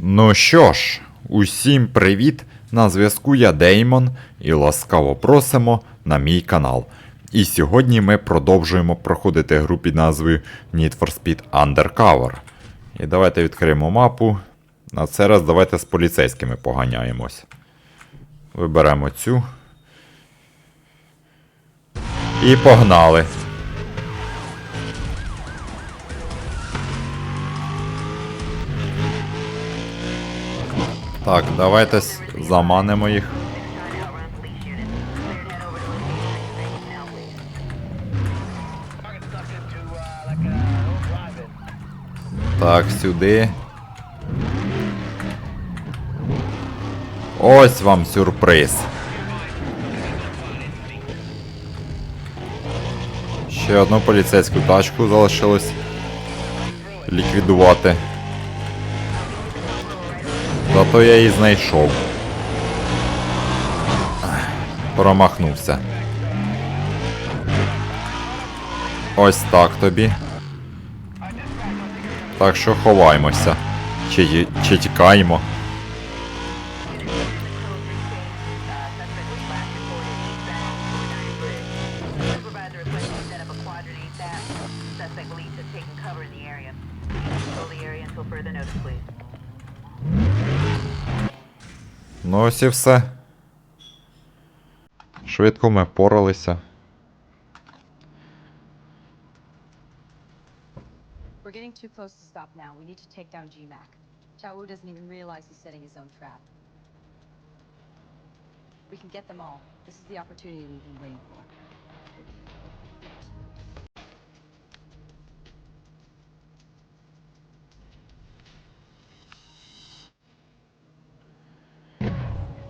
Ну що ж, усім привіт! На зв'язку я Деймон і ласкаво просимо на мій канал. І сьогодні ми продовжуємо проходити гру під назвою Need for Speed Undercover. І давайте відкриємо мапу. На цей раз давайте з поліцейськими поганяємось. Виберемо цю. І погнали. Так, давайте заманимо їх. Так, сюди. Ось вам сюрприз. Ще одну поліцейську тачку залишилось ліквідувати. Зато я її знайшов. Промахнувся. Ось так тобі. Так що ховаємося. Чи, чи тікаємо. Supervisor Ну ось і все. Швидко ми впоралися. We're getting too close to stop now. We need to take down GMAC. Chao doesn't even realize he's setting his own trap. We can get them all. This is the opportunity we've been waiting for.